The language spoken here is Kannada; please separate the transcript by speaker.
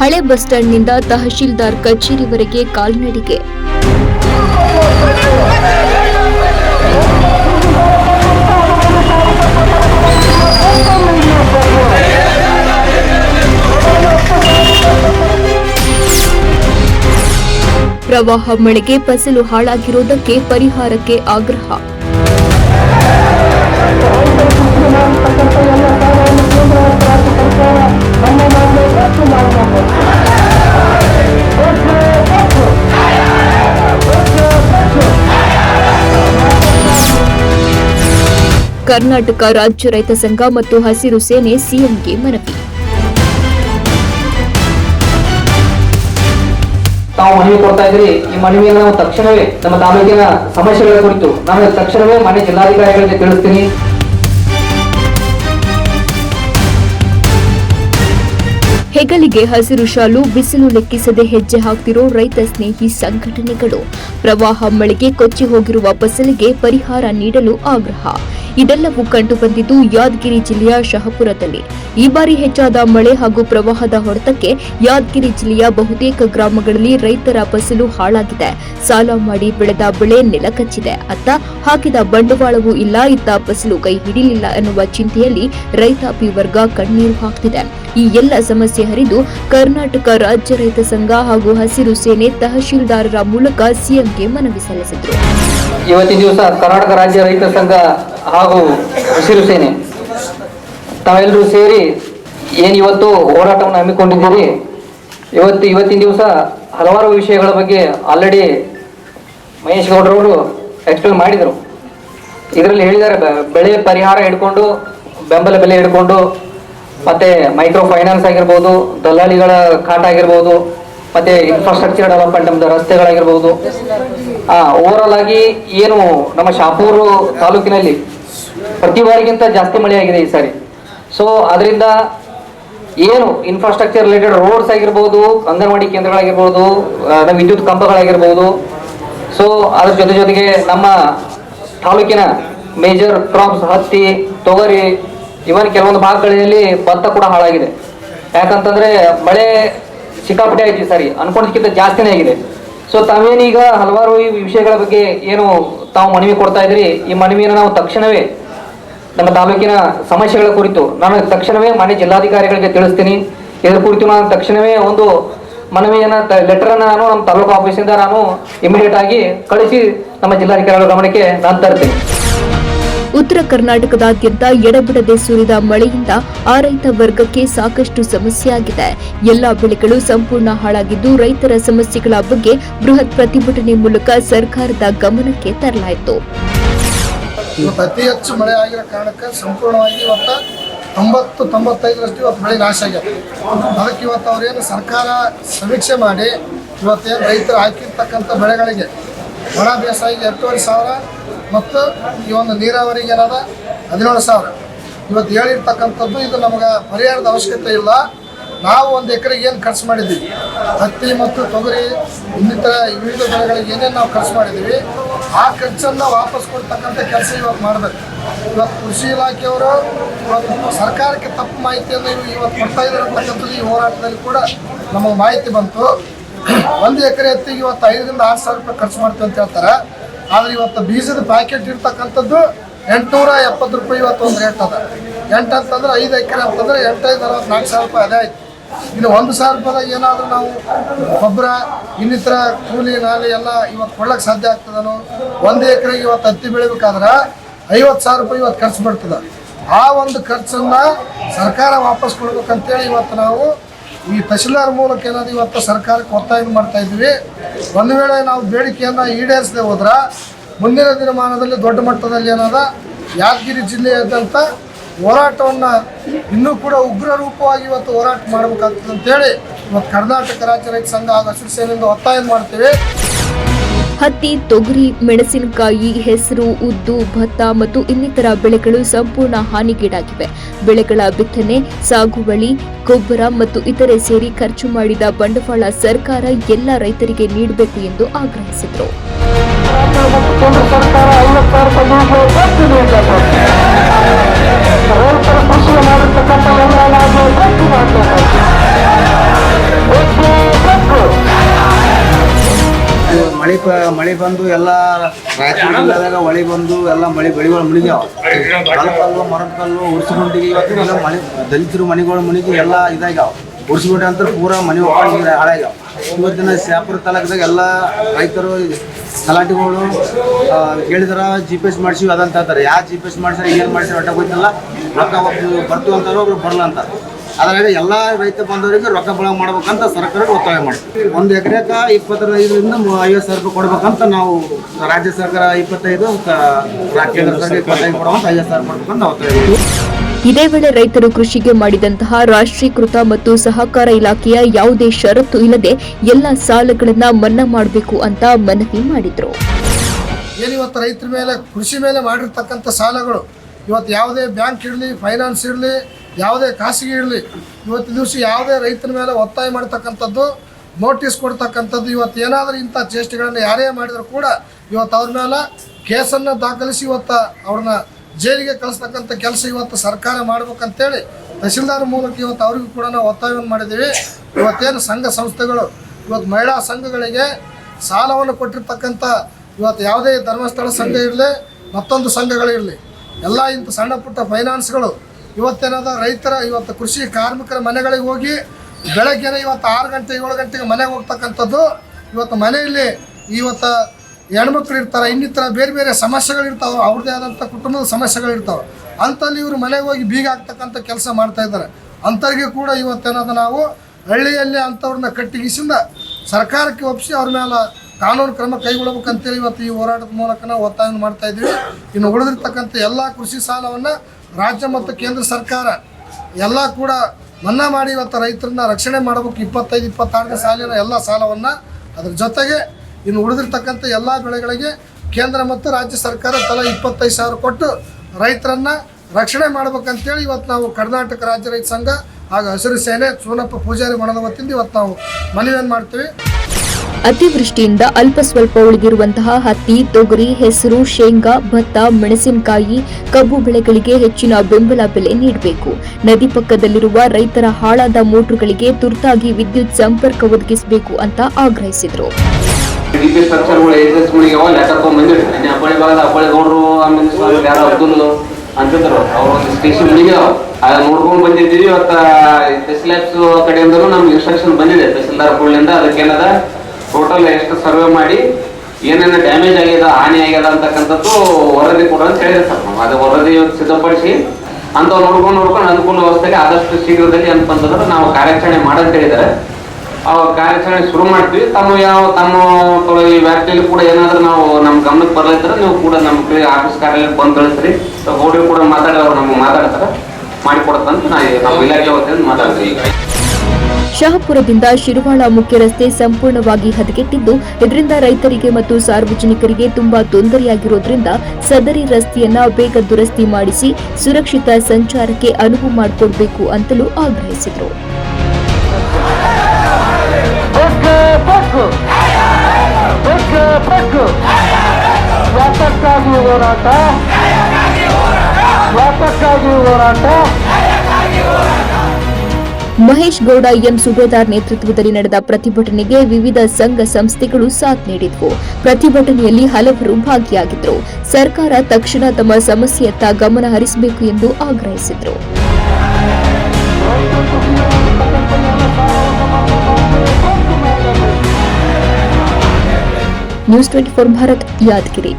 Speaker 1: ಹಳೆ ಬಸ್ ಸ್ಟ್ಯಾಂಡ್ನಿಂದ ತಹಶೀಲ್ದಾರ್ ಕಚೇರಿವರೆಗೆ ಕಾಲ್ನಡಿಗೆ. ಪ್ರವಾಹ ಮಳೆಗೆ ಫಸಲು ಹಾಳಾಗಿರುವುದಕ್ಕೆ ಪರಿಹಾರಕ್ಕೆ ಆಗ್ರಹ. ಕರ್ನಾಟಕ ರಾಜ್ಯ ರೈತ ಸಂಘ ಮತ್ತು ಹಸಿರು ಸೇನೆ ಸಿಎಂಗೆ ಮನವಿ.
Speaker 2: ತಾವು ಮನವಿ ಕೊಡ್ತಾ ಇದ್ರಿ ಈ ಮನವಿಯನ್ನು ನಾವು ತಕ್ಷಣವೇ ನಮ್ಮ ತಾಲೂಕಿನ ಸಮಸ್ಯೆಗಳ ಕುರಿತು ನಾನು ತಕ್ಷಣವೇ ಮನೆ ಜಿಲ್ಲಾಧಿಕಾರಿಗಳಿಗೆ ತಿಳಿಸ್ತೀನಿ.
Speaker 1: ಹೆಗಲಿಗೆ ಹಸಿರು ಶಾಲು ಬಿಸಿಲು ಲೆಕ್ಕಿಸದೆ ಹೆಜ್ಜೆ ಹಾಕ್ತಿರೋ ರೈತ ಸ್ನೇಹಿ ಸಂಘಟನೆಗಳು. ಪ್ರವಾಹ ಮಳೆಗೆ ಕೊಚ್ಚಿ ಹೋಗಿರುವ ಫಸಲಿಗೆ ಪರಿಹಾರ ನೀಡಲು ಆಗ್ರಹ. ಇದೆಲ್ಲವೂ ಕಂಡುಬಂದಿದ್ದು ಯಾದಗಿರಿ ಜಿಲ್ಲೆಯ ಶಹಪುರದಲ್ಲಿ. ಈ ಬಾರಿ ಹೆಚ್ಚಾದ ಮಳೆ ಹಾಗೂ ಪ್ರವಾಹದ ಹೊಡೆತಕ್ಕೆ ಯಾದಗಿರಿ ಜಿಲ್ಲೆಯ ಬಹುತೇಕ ಗ್ರಾಮಗಳಲ್ಲಿ ರೈತರ ಫಸಲು ಹಾಳಾಗಿದೆ. ಸಾಲ ಮಾಡಿ ಬೆಳೆದ ಬೆಳೆ ನೆಲಕಚ್ಚಿದೆ ಅತ್ತ ಹಾಕಿದ ಬಂಡವಾಳವೂ ಇಲ್ಲ. ಇತ್ತ ಫಸಲು ಕೈ ಹಿಡಿಲಿಲ್ಲ ಎನ್ನುವ ಚಿಂತೆಯಲ್ಲಿ ರೈತಾಪಿ ವರ್ಗ ಕಣ್ಣೀರು ಹಾಕ್ತಿದೆ. ಈ ಎಲ್ಲ ಸಮಸ್ಯೆ ಹರಿದು ಕರ್ನಾಟಕ ರಾಜ್ಯ ರೈತ ಸಂಘ ಹಾಗೂ ಹಸಿರು ಸೇನೆ ತಹಶೀಲ್ದಾರರ ಮೂಲಕ ಸಿಎಂಗೆ ಮನವಿ ಸಲ್ಲಿಸಿದರು.
Speaker 2: ಇವತ್ತಿನ ದಿವಸ ಕರ್ನಾಟಕ ರಾಜ್ಯ ರೈತ ಸಂಘ ಹಾಗೂ ಹಸಿರು ಸೇನೆ ತಾವೆಲ್ಲರೂ ಸೇರಿ ಏನು ಇವತ್ತು ಹೋರಾಟವನ್ನು ಹಮ್ಮಿಕೊಂಡಿದ್ದೀರಿ? ಇವತ್ತು ಇವತ್ತಿನ ದಿವಸ ಹಲವಾರು ವಿಷಯಗಳ ಬಗ್ಗೆ ಆಲ್ರೆಡಿ ಮಹೇಶ್ ಗೌಡ್ರವರು ಎಕ್ಸ್ಪ್ಲೇನ್ ಮಾಡಿದರು. ಇದರಲ್ಲಿ ಹೇಳಿದ್ದಾರೆ ಬೆಳೆ ಪರಿಹಾರ ಹಿಡ್ಕೊಂಡು, ಬೆಂಬಲ ಬೆಲೆ ಹಿಡ್ಕೊಂಡು ಮತ್ತೆ ಮೈಕ್ರೋ ಫೈನಾನ್ಸ್ ಆಗಿರ್ಬೋದು, ದಲ್ಲಾಳಿಗಳ ಕಾಟ ಆಗಿರ್ಬೋದು, ಮತ್ತೆ ಇನ್ಫ್ರಾಸ್ಟ್ರಕ್ಚರ್ ಡೆವಲಪ್ಮೆಂಟ್ ರಸ್ತೆಗಳಾಗಿರ್ಬೋದು. ಓವರಾಲ್ ಆಗಿ ಏನು ನಮ್ಮ ಶಾಪೂರು ತಾಲೂಕಿನಲ್ಲಿ ಪ್ರತಿ ಬಾರಿಗಿಂತ ಜಾಸ್ತಿ ಮಳೆ ಆಗಿದೆ ಈ ಸಾರಿ. ಸೊ ಅದರಿಂದ ಏನು ಇನ್ಫ್ರಾಸ್ಟ್ರಕ್ಚರ್ ರಿಲೇಟೆಡ್ ರೋಡ್ಸ್ ಆಗಿರ್ಬೋದು, ಅಂಗನವಾಡಿ ಕೇಂದ್ರಗಳಾಗಿರ್ಬೋದು ವಿದ್ಯುತ್ ಕಂಬಗಳಾಗಿರ್ಬೋದು. ಸೊ ಅದ್ರ ಜೊತೆ ಜೊತೆಗೆ ನಮ್ಮ ತಾಲೂಕಿನ ಮೇಜರ್ ಕ್ರಾಪ್ಸ್ ಹತ್ತಿ, ತೊಗರಿ ಇವನ್ ಕೆಲವೊಂದು ಭಾಗಗಳಲ್ಲಿ ಭತ್ತ ಕೂಡ ಹಾಳಾಗಿದೆ. ಯಾಕಂತಂದ್ರೆ ಮಳೆ ಸಿಕ್ಕಾಪಟ್ಟೆ ಆಯ್ತು ಸರಿ. ಅನ್ಕೊಂಡಿದ್ದಕ್ಕಿಂತ ಜಾಸ್ತಿನೇ ಆಗಿದೆ. ಸೊ ತಾವೇನೀಗ ಹಲವಾರು ಈ ವಿಷಯಗಳ ಬಗ್ಗೆ ಏನು ತಾವು ಮನವಿ ಕೊಡ್ತಾ ಇದ್ರಿ ಈ ಮನವಿಯನ್ನು ನಾವು ತಕ್ಷಣವೇ ನಮ್ಮ ತಾಲೂಕಿನ ಸಮಸ್ಯೆಗಳ ಕುರಿತು ನಾನು ತಕ್ಷಣವೇ ಮನೆ ಜಿಲ್ಲಾಧಿಕಾರಿಗಳಿಗೆ ತಿಳಿಸ್ತೀನಿ. ಇದರ ಕುರಿತು ನಾನು ತಕ್ಷಣವೇ ಒಂದು ಮನವಿಯನ್ನ ಲೆಟರ್ ಅನ್ನ ನಾನು ನಮ್ಮ ತಾಲೂಕು ಆಫೀಸಿಂದ ನಾನು ಇಮಿಡಿಯೇಟ್ ಆಗಿ ಕಳಿಸಿ ನಮ್ಮ ಜಿಲ್ಲಾಧಿಕಾರಿಗಳ ಗಮನಕ್ಕೆ ನಾನು ತರ್ತೀನಿ.
Speaker 1: ಉತ್ತರ ಕರ್ನಾಟಕದಾದ್ಯಂತ ಎಡಬಿಡದೆ ಸುರಿದ ಮಳೆಯಿಂದ ಆ ರೈತ ವರ್ಗಕ್ಕೆ ಸಾಕಷ್ಟು ಸಮಸ್ಯೆಯಾಗಿದೆ ಎಲ್ಲಾ ಬೆಳೆಗಳು ಸಂಪೂರ್ಣ ಹಾಳಾಗಿದ್ದು ರೈತರ ಸಮಸ್ಯೆಗಳ ಬಗ್ಗೆ ಬೃಹತ್ ಪ್ರತಿಭಟನೆ ಮೂಲಕ ಸರ್ಕಾರದ ಗಮನಕ್ಕೆ ತರಲಾಯಿತು.
Speaker 3: ಅತಿ ಹೆಚ್ಚು ಮಳೆ ಆಗಿರೋ ಕಾರಣಕ್ಕೆ ಸಂಪೂರ್ಣವಾಗಿ ಇವತ್ತು ತೊಂಬತ್ತು, ತೊಂಬತ್ತೈದರಷ್ಟು ಇವತ್ತು ಬೆಳೆ ನಾಶ ಆಗ್ಯದ ಅದಕ್ಕೆ ಇವತ್ತು ಅವ್ರೇನು ಸರ್ಕಾರ ಸಮೀಕ್ಷೆ ಮಾಡಿ ಇವತ್ತೇನು ರೈತರು ಹಾಕಿರ್ತಕ್ಕಂಥ ಬೆಳೆಗಳಿಗೆ ಒಣ ಬೇಸಾಯಿಗೆ ಎಂಟೂವರೆ ಸಾವಿರ ಮತ್ತು ಈ ಒಂದು ನೀರಾವರಿಗೆ ಏನದ ಹದಿನೇಳು ಸಾವಿರ. ಇವತ್ತು ಹೇಳಿರ್ತಕ್ಕಂಥದ್ದು ಇದು ನಮಗೆ ಪರಿಹಾರದ ಅವಶ್ಯಕತೆ ಇಲ್ಲ. ನಾವು ಒಂದು ಎಕರೆಗೆ ಏನು ಖರ್ಚು ಮಾಡಿದ್ದೀವಿ? ಹತ್ತಿ ಮತ್ತು ತೊಗರಿ, ಇನ್ನಿತರ ವಿವಿಧ ಬೆಳೆಗಳಿಗೆ ಏನೇನು ನಾವು ಖರ್ಚು ಮಾಡಿದ್ದೀವಿ? ಆ ಖರ್ಚನ್ನು ವಾಪಸ್ ಕೊಡ್ತಕ್ಕಂಥ ಕೆಲಸ ಇವತ್ತು ಮಾಡಬೇಕು. ಇವತ್ತು ಕೃಷಿ ಇಲಾಖೆಯವರು ಇವತ್ತು ಸರ್ಕಾರಕ್ಕೆ ತಪ್ಪು ಮಾಹಿತಿಯನ್ನು ಇವ್- ಇವತ್ತು ಕೊಡ್ತಾ ಇದ್ದಾರೆ ಅಂತಕ್ಕಂಥದ್ದು ಈ ಹೋರಾಟದಲ್ಲಿ ಕೂಡ ನಮಗೆ ಮಾಹಿತಿ ಬಂತು. ಒಂದು ಎಕರೆ ಹತ್ತಿಗೆ ಇವತ್ತು ಐದರಿಂದ ಆರು ಸಾವಿರ ರೂಪಾಯಿ ಖರ್ಚು ಮಾಡ್ತೀವಿ ಅಂತ ಹೇಳ್ತಾರೆ. ಆದ್ರೆ ಇವತ್ತು ಬೀಜದ ಪ್ಯಾಕೆಟ್ ಇರ್ತಕ್ಕಂಥದ್ದು ಎಂಟುನೂರ ಎಪ್ಪತ್ತು ರೂಪಾಯಿ ಇವತ್ತು ಒಂದು ರೇಟ್ ಅದ. ಎಂಟು ಅಂತಂದ್ರೆ ಐದು ಎಕರೆ ಅಂತಂದ್ರೆ ಎಂಟೈದು ಅರವತ್ನಾಲ್ಕು ಸಾವಿರ ರೂಪಾಯಿ ಅದೇ ಆಯ್ತು. ಇನ್ನು ಒಂದು ಸಾವಿರ ರೂಪಾಯಿದಾಗ ಏನಾದರೂ ನಾವು ಗೊಬ್ಬರ, ಇನ್ನಿತರ ಕೂಲಿ, ನಾಲಿ ಎಲ್ಲ ಇವತ್ತು ಕೊಡ್ಲಕ್ಕೆ ಸಾಧ್ಯ ಆಗ್ತದನೋ? ಒಂದು ಎಕರೆಗೆ ಇವತ್ತು ಹತ್ತಿ ಬೆಳಿಬೇಕಾದ್ರೆ ಐವತ್ತು ಸಾವಿರ ರೂಪಾಯಿ ಇವತ್ತು ಖರ್ಚು ಬಿಡ್ತದೆ ಆ ಒಂದು ಖರ್ಚನ್ನ ಸರ್ಕಾರ ವಾಪಸ್ ಕೊಡ್ಬೇಕಂತೇಳಿ ಇವತ್ತು ನಾವು ಈ ತಹಶೀಲ್ದಾರ್ ಮೂಲಕ ಏನಾದ್ರು ಇವತ್ತು ಸರ್ಕಾರಕ್ಕೆ ಒತ್ತಾಯ ಮಾಡ್ತಾ ಇದ್ವಿ ಒಂದು ವೇಳೆ ನಾವು ಬೇಡಿಕೆಯನ್ನು ಈಡೇರಿಸದೆ ಹೋದ್ರೆ ಮುಂದಿನ ದಿನಮಾನದಲ್ಲಿ ದೊಡ್ಡ ಮಟ್ಟದಲ್ಲಿ ಏನಾದ? ಯಾದಗಿರಿ ಜಿಲ್ಲೆಯಾದ್ಯಂತ ಹೋರಾಟವನ್ನು ಇನ್ನೂ ಕೂಡ ಉಗ್ರ ರೂಪವಾಗಿ ಇವತ್ತು ಹೋರಾಟ ಮಾಡಬೇಕಾಗ್ತದೆ ಅಂತೇಳಿ ಇವತ್ತು ಕರ್ನಾಟಕ ರಾಜ್ಯ ರೈತ ಸಂಘ ಹಾಗೂ ಹಸಿರು ಒತ್ತಾಯ ಮಾಡ್ತೀವಿ.
Speaker 1: ಹತ್ತಿ, ತೊಗರಿ, ಮೆಣಸಿನಕಾಯಿ, ಹೆಸರು, ಉದ್ದು, ಭತ್ತ ಮತ್ತು ಇನ್ನಿತರ ಬೆಳೆಗಳು ಸಂಪೂರ್ಣ ಹಾನಿಗೀಡಾಗಿವೆ. ಬೆಳೆಗಳ ಬಿತ್ತನೆ, ಸಾಗುವಳಿ, ಗೊಬ್ಬರ ಮತ್ತು ಇತರೆ ಸೇರಿ ಖರ್ಚು ಮಾಡಿದ ಬಂಡವಾಳ ಸರ್ಕಾರ ಎಲ್ಲ ರೈತರಿಗೆ ನೀಡಬೇಕು ಎಂದು ಆಗ್ರಹಿಸಿದರು.
Speaker 4: ಮಳೆ ಮಳೆ ಬಂದು ಎಲ್ಲ ರಾಯಚೂರು ಜಿಲ್ಲೆದಾಗ ಮಳೆ ಬಂದು ಎಲ್ಲ ಮಳೆ ಬೆಳೆಗಳು ಮುಳುಗ್ಯಾವ ಕಲ್ಲು ಮರದ ಕಲ್ಲು ಉರ್ಸ್ಕೊಂಡಿಗೆ ಇವತ್ತು ಎಲ್ಲ ಮನೆ ದಲಿತರು ಮನೆಗಳು ಮುಳುಗಿ ಎಲ್ಲ ಇದಾಗ್ಯಾವ. ಉರ್ಸ್ಕೊಂಡೆ ಅಂತ ಪೂರಾ ಮನೆ ಒಳಗೆ ಹಾಳಾಗ್ಯಾವ. ಇವತ್ತಿನ ಶಾಪುರ ತಾಲೂಕದಾಗ ಎಲ್ಲ ರೈತರು ತಲಾಟಿಗಳು ಹೇಳಿದ್ರ ಜಿ ಪಿ ಎಸ್ ಮಾಡಿಸಿವಿ, ಅದಂತ ಹೇಳ್ತಾರೆ ಯಾವ ಜಿ ಪಿ ಎಸ್ ಮಾಡಿಸ್ರೆ ಏನು ಮಾಡಿಸ್ರೆ ಒಟ್ಟ ಗೊತ್ತಿಲ್ಲ. ರೊಕ್ಕ ಒಬ್ಬರು ಬರ್ತು ಅಂತಾರೋ, ಒಬ್ರು ಬರಲ್ಲ ಅಂತಾರೆ. ಅದ್ರಾಗ ಎಲ್ಲ ರೈತ ಬಂದವರಿಗೆ ರೊಕ್ಕ ಬಳಕೆ ಮಾಡ್ಬೇಕಂತ ಸರ್ಕಾರ ಒತ್ತಾಯ ಮಾಡ್ತೀವಿ ಒಂದು ಎಕರೆಕ ಇಪ್ಪತ್ತೈದರಿಂದ ಐವತ್ತು ಸಾವಿರ ರೂಪಾಯಿ ಕೊಡ್ಬೇಕಂತ ನಾವು ರಾಜ್ಯ ಸರ್ಕಾರ ಇಪ್ಪತ್ತೈದು ಕೇಂದ್ರ ಸರ್ಕಾರ ಇಪ್ಪತ್ತೈದು ಕೊಡುವಂತ ಐವತ್ತು ಸಾವಿರ ಕೊಡ್ಬೇಕಂತ ಒತ್ತಾಯ.
Speaker 1: ಇದೇ ವೇಳೆ ರೈತರು ಕೃಷಿಗೆ ಮಾಡಿದಂತಹ ರಾಷ್ಟ್ರೀಕೃತ ಮತ್ತು ಸಹಕಾರ ಇಲಾಖೆಯ ಯಾವುದೇ ಷರತ್ತು ಇಲ್ಲದೆ ಎಲ್ಲ ಸಾಲಗಳನ್ನ ಮನ್ನಾ ಮಾಡಬೇಕು ಅಂತ ಮನವಿ ಮಾಡಿದ್ರು
Speaker 3: ಏನಿವತ್ತು ರೈತರ ಮೇಲೆ ಕೃಷಿ ಮೇಲೆ ಮಾಡಿರ್ತಕ್ಕಂಥ ಸಾಲಗಳು ಇವತ್ತು ಯಾವುದೇ ಬ್ಯಾಂಕ್ ಇರಲಿ ಫೈನಾನ್ಸ್ ಇರಲಿ ಯಾವುದೇ ಖಾಸಗಿ ಇರಲಿ, ಇವತ್ತು ದಿವಸ ಯಾವುದೇ ರೈತರ ಮೇಲೆ ಒತ್ತಾಯ ಮಾಡ್ತಕ್ಕಂಥದ್ದು ನೋಟಿಸ್ ಕೊಡ್ತಕ್ಕಂಥದ್ದು, ಇವತ್ತು ಏನಾದರೂ ಇಂಥ ಚೇಷ್ಟೆಗಳನ್ನು ಯಾರೇ ಮಾಡಿದರೂ ಕೂಡ ಇವತ್ತು ಅವ್ರ ಮೇಲೆ ಕೇಸನ್ನು ದಾಖಲಿಸಿ ಇವತ್ತು ಅವ್ರನ್ನ ಜೈಲಿಗೆ ಕಳಿಸ್ತಕ್ಕಂಥ ಕೆಲಸ ಇವತ್ತು ಸರ್ಕಾರ ಮಾಡ್ಬೇಕಂತೇಳಿ ತಹಸೀಲ್ದಾರ್ ಮೂಲಕ ಇವತ್ತು ಅವ್ರಿಗೂ ಕೂಡ ನಾವು ಒತ್ತಾಯವನ್ನು ಮಾಡಿದ್ದೀವಿ. ಇವತ್ತೇನು ಸಂಘ ಸಂಸ್ಥೆಗಳು, ಇವತ್ತು ಮಹಿಳಾ ಸಂಘಗಳಿಗೆ ಸಾಲವನ್ನು ಕೊಟ್ಟಿರ್ತಕ್ಕಂಥ ಇವತ್ತು ಯಾವುದೇ ಧರ್ಮಸ್ಥಳ ಸಂಘ ಇರಲಿ, ಮತ್ತೊಂದು ಸಂಘಗಳಿರಲಿ ಎಲ್ಲ ಇಂಥ ಸಣ್ಣ ಪುಟ್ಟ ಫೈನಾನ್ಸ್ಗಳು ಇವತ್ತೇನಾದ ರೈತರ, ಇವತ್ತು ಕೃಷಿ ಕಾರ್ಮಿಕರ ಮನೆಗಳಿಗೆ ಹೋಗಿ ಬೆಳಗ್ಗೆನೆ ಇವತ್ತು ಆರು ಗಂಟೆ, ಏಳು ಗಂಟೆಗೆ ಮನೆಗೆ ಹೋಗ್ತಕ್ಕಂಥದ್ದು, ಇವತ್ತು ಮನೆಯಲ್ಲಿ ಇವತ್ತು ಹೆಣ್ಮಕ್ಳು ಇರ್ತಾರೆ, ಇನ್ನಿತರ ಬೇರೆ ಬೇರೆ ಸಮಸ್ಯೆಗಳಿರ್ತಾವೆ ಅವ್ರದ್ದೇ ಆದಂಥ ಕುಟುಂಬದ ಸಮಸ್ಯೆಗಳಿರ್ತಾವೆ ಅಂಥಲ್ಲಿ ಇವರು ಮನೆಗೆ ಹೋಗಿ ಬೀಗ ಹಾಕ್ತಕ್ಕಂಥ ಕೆಲಸ ಮಾಡ್ತಾ ಇದ್ದಾರೆ. ಅಂಥವ್ರಿಗೆ ಕೂಡ ಇವತ್ತೇನಾದ ನಾವು ಹಳ್ಳಿಯಲ್ಲಿ ಅಂಥವ್ರನ್ನ ಕಟ್ಟಿಗಿಸಿಂದ ಸರ್ಕಾರಕ್ಕೆ ಒಪ್ಪಿಸಿ ಅವ್ರ ಮೇಲೆ ಕಾನೂನು ಕ್ರಮ ಕೈಗೊಳ್ಳಬೇಕಂತೇಳಿ ಇವತ್ತು ಈ ಹೋರಾಟದ ಮೂಲಕ ನಾವು ಒತ್ತಾಯ ಮಾಡ್ತಾ ಇದ್ದೀವಿ. ಇನ್ನು ಉಳಿದಿರ್ತಕ್ಕಂಥ ಎಲ್ಲ ಕೃಷಿ ಸಾಲವನ್ನು ರಾಜ್ಯ ಮತ್ತು ಕೇಂದ್ರ ಸರ್ಕಾರ, ಎಲ್ಲ ಕೂಡ ಮನ್ನಾ ಮಾಡಿ ಇವತ್ತು ರೈತರನ್ನ ರಕ್ಷಣೆ ಮಾಡಬೇಕು. ಇಪ್ಪತ್ತೈದು, ಇಪ್ಪತ್ತಾರನೇ ಸಾಲಿನ ಎಲ್ಲ ಸಾಲವನ್ನು ಅದ್ರ ಜೊತೆಗೆ ಇನ್ನು ಉಳಿದಿರ್ತಕ್ಕಂಥ ಎಲ್ಲ ಬೆಳೆಗಳಿಗೆ ಕೇಂದ್ರ ಮತ್ತು ರಾಜ್ಯ ಸರ್ಕಾರ ತಲಾ ಇಪ್ಪತ್ತೈದು ಸಾವಿರ ಕೊಟ್ಟು ರೈತರನ್ನು ರಕ್ಷಣೆ ಮಾಡ್ಬೇಕಂತೇಳಿ ಇವತ್ತು ನಾವು ಕರ್ನಾಟಕ ರಾಜ್ಯ ರೈತ ಸಂಘ ಹಾಗೂ ಹಸಿರು ಸೇನೆ ಸೋನಪ್ಪ ಪೂಜಾರಿ ಮಣದ ಇವತ್ತು ನಾವು ಮನವಿಯನ್ನು ಮಾಡ್ತೀವಿ.
Speaker 1: ಅತಿವೃಷ್ಟಿಯಿಂದ ಅಲ್ಪ ಸ್ವಲ್ಪ ಉಳಿದಿರುವಂತಹ ಹತ್ತಿ, ತೊಗರಿ, ಹೆಸರು, ಶೇಂಗಾ, ಭತ್ತ, ಮೆಣಸಿನಕಾಯಿ, ಕಬ್ಬು ಬೆಳೆಗಳಿಗೆ ಹೆಚ್ಚಿನ ಬೆಂಬಲ ಬೆಲೆ ನೀಡಬೇಕು. ನದಿ ಪಕ್ಕದಲ್ಲಿರುವ ರೈತರ ಹಾಳಾದ ಮೋಟರ್ಗಳಿಗೆ ತುರ್ತಾಗಿ ವಿದ್ಯುತ್ ಸಂಪರ್ಕ ಒದಗಿಸಬೇಕು ಅಂತ ಆಗ್ರಹಿಸಿದರು.
Speaker 5: ಅಂತಂದ್ರು. ಅವ್ರ ಒಂದು ಸ್ಟೇಷನ್ ಅದ ಬಂದಿದ್ದೀವಿ. ಇವತ್ತು ಕಡೆಯಿಂದ ನಮ್ಗೆ ಇನ್ಸ್ಟ್ರಕ್ಷನ್ ಬಂದಿದೆ. ತಹಸೀಲ್ದಾರ್ ಗಳಿಂದ ಅದಕ್ಕೇನದ ಟೋಟಲ್ ಎಷ್ಟು ಸರ್ವೆ ಮಾಡಿ, ಏನೇನು ಡ್ಯಾಮೇಜ್ ಆಗ್ಯದ, ಹಾನಿ ಆಗ್ಯದ ಅಂತಕ್ಕಂಥದ್ದು ವರದಿ ಕೂಡ ಅಂತ ಹೇಳಿದೆ ಸರ್ ನಾವು. ಅದು ವರದಿ ಸಿದ್ಧಪಡಿಸಿ ಅಂತ ನೋಡ್ಕೊಂಡು ನೋಡ್ಕೊಂಡು ಅನುಕೂಲ ವ್ಯವಸ್ಥೆಗೆ ಆದಷ್ಟು ಶೀಘ್ರದಲ್ಲಿ ಅಂತಂದ್ರೆ ನಾವು ಕಾರ್ಯಾಚರಣೆ ಮಾಡಂತ ಹೇಳಿದ್ದಾರೆ. ಆ ಕಾರ್ಯಾಚರಣೆ ಶುರು ಮಾಡ್ತೀವಿ. ತಮ್ಮ ಯಾವ, ತಮ್ಮ ಈ ವ್ಯಾಪ್ತಿಯಲ್ಲಿ ಕೂಡ ಏನಾದ್ರೂ ನಾವು ನಮ್ಮ ಗಮನಕ್ಕೆ ಬರ್ಲಿದ್ರೆ ನೀವು ಕೂಡ ನಮ್ಮ ಆಫೀಸ್ ಕಾರ್ಯಾಲಯಕ್ಕೆ ಬಂದು ಕಳಿಸ್ರಿ. ಗೌಡ್ರು ಕೂಡ ಮಾತಾಡಿ ಅವ್ರು ನಮ್ಗೆ ಮಾತಾಡ್ತಾರೆ. ಮಾಡಿಕೊಡ್ತಂತ ನಾವು ಇಲಾಖೆ ವತಿಯಿಂದ ಮಾತಾಡ್ತೀವಿ.
Speaker 1: ಶಹಾಪುರದಿಂದ ಶಿರುವಾಳ ಮುಖ್ಯ ರಸ್ತೆ ಸಂಪೂರ್ಣವಾಗಿ ಹದಗೆಟ್ಟಿದ್ದು, ಇದರಿಂದ ರೈತರಿಗೆ ಮತ್ತು ಸಾರ್ವಜನಿಕರಿಗೆ ತುಂಬಾ ತೊಂದರೆಯಾಗಿರೋದ್ರಿಂದ ಸದರಿ ರಸ್ತೆಯನ್ನ ಬೇಗ ದುರಸ್ತಿ ಮಾಡಿಸಿ ಸುರಕ್ಷಿತ ಸಂಚಾರಕ್ಕೆ ಅನುವು ಮಾಡಿಕೊಡಬೇಕು ಅಂತಲೂ ಆಗ್ರಹಿಸಿದರು.
Speaker 6: ಹೋರಾಟ. ಹೋರಾಟ.
Speaker 1: ಮಹೇಶ್ ಗೌಡ ಎಂ ಸುಬೇದಾರ್ ನೇತೃತ್ವದಲ್ಲಿ ನಡೆದ ಪ್ರತಿಭಟನೆಗೆ ವಿವಿಧ ಸಂಘ ಸಂಸ್ಥೆಗಳು ಸಾಥ್ ನೀಡಿದ್ವು. ಪ್ರತಿಭಟನೆಯಲ್ಲಿ ಹಲವರು ಭಾಗಿಯಾಗಿದ್ದರು ಸರ್ಕಾರ ತಕ್ಷಣ ತಮ್ಮ ಸಮಸ್ಯೆಯತ್ತ ಗಮನ ಹರಿಸಬೇಕು ಎಂದು ಆಗ್ರಹಿಸಿದರು. News twenty four Bharat, Yadgiri.